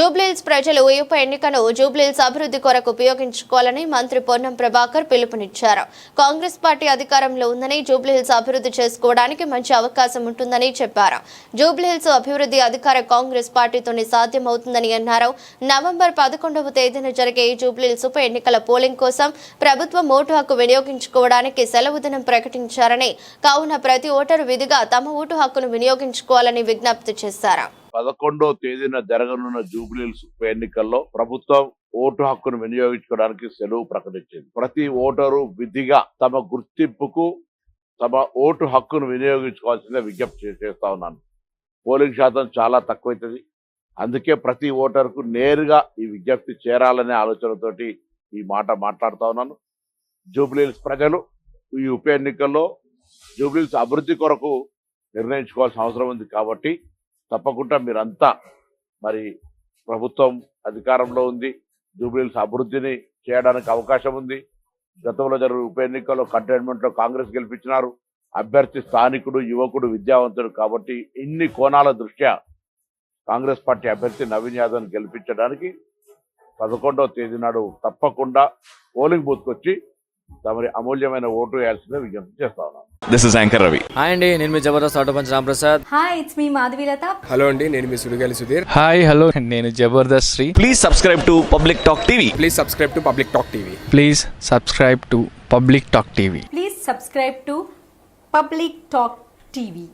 జూబ్లీహిల్స్ ప్రజలు ఈ ఉప ఎన్నికను జూబ్లీహిల్స్ అభివృద్ధి కొరకు ఉపయోగించుకోవాలని మంత్రి పొన్నం ప్రభాకర్ పిలుపునిచ్చారు. కాంగ్రెస్ పార్టీ అధికారంలో ఉందని జూబ్లీహిల్స్ అభివృద్ధి చేసుకోవడానికి మంచి అవకాశం ఉంటుందని చెప్పారు. జూబ్లీహిల్స్ అభివృద్ధి అధికార కాంగ్రెస్ పార్టీతోనే సాధ్యమవుతుందని అన్నారు. నవంబర్ పదకొండవ తేదీన జరిగే ఈ జూబ్లీహిల్స్ ఉప ఎన్నికల పోలింగ్ కోసం ప్రభుత్వం ఓటు హక్కు వినియోగించుకోవడానికి సెలవు దినం ప్రకటించారని కావున ప్రతి ఓటరు విధిగా తమ ఓటు హక్కును వినియోగించుకోవాలని విజ్ఞప్తి చేశారు. పదకొండో తేదీన జరగనున్న జూబ్లీల్స్ ఉప ఎన్నికల్లో ప్రభుత్వం ఓటు హక్కును వినియోగించుకోవడానికి సెలవు ప్రకటించింది. ప్రతి ఓటరు విధిగా తమ గుర్తింపుకు తమ ఓటు హక్కును వినియోగించుకోవాల్సిందే విజ్ఞప్తి చేస్తా ఉన్నాను. పోలింగ్ శాతం చాలా తక్కువైతుంది. అందుకే ప్రతి ఓటరుకు నేరుగా ఈ విజ్ఞప్తి చేరాలనే ఆలోచనతోటి ఈ మాట మాట్లాడుతా ఉన్నాను. జూబ్లీహిల్స్ ప్రజలు ఈ ఉప ఎన్నికల్లో జూబ్లీహిల్స్ అభివృద్ధి కొరకు నిర్ణయించుకోవాల్సిన అవసరం ఉంది కాబట్టి తప్పకుండా మీరంతా మరి ప్రభుత్వం అధికారంలో ఉంది జూబ్లీహిల్స్ అభివృద్ధిని చేయడానికి అవకాశం ఉంది. గతంలో జరిగిన ఉప ఎన్నికల్లో కంటైన్మెంట్లో కాంగ్రెస్ గెలిపించినారు. అభ్యర్థి స్థానికుడు యువకుడు విద్యావంతుడు కాబట్టి ఇన్ని కోణాల దృష్ట్యా కాంగ్రెస్ పార్టీ అభ్యర్థి నవీన్ యాదవ్ గెలిపించడానికి పదకొండవ తేదీ నాడు తప్పకుండా పోలింగ్ బూత్కి వచ్చి తమరి అమూల్యమైన ఓటు వేయాల్సిందే విజ్ఞప్తి చేస్తా ఉన్నాను this is anchor Ravi hi అండి నేను మీ Jabardasth auto punch Ramprasad. Hi it's me Madhavilatha hello అండి నేను మీ సుడిగాలి సుధీర్. హాయ్ హలో నేను Jabardasth Sri. Please subscribe to Public Talk TV please subscribe to Public Talk TV please subscribe to Public Talk TV please subscribe to Public Talk TV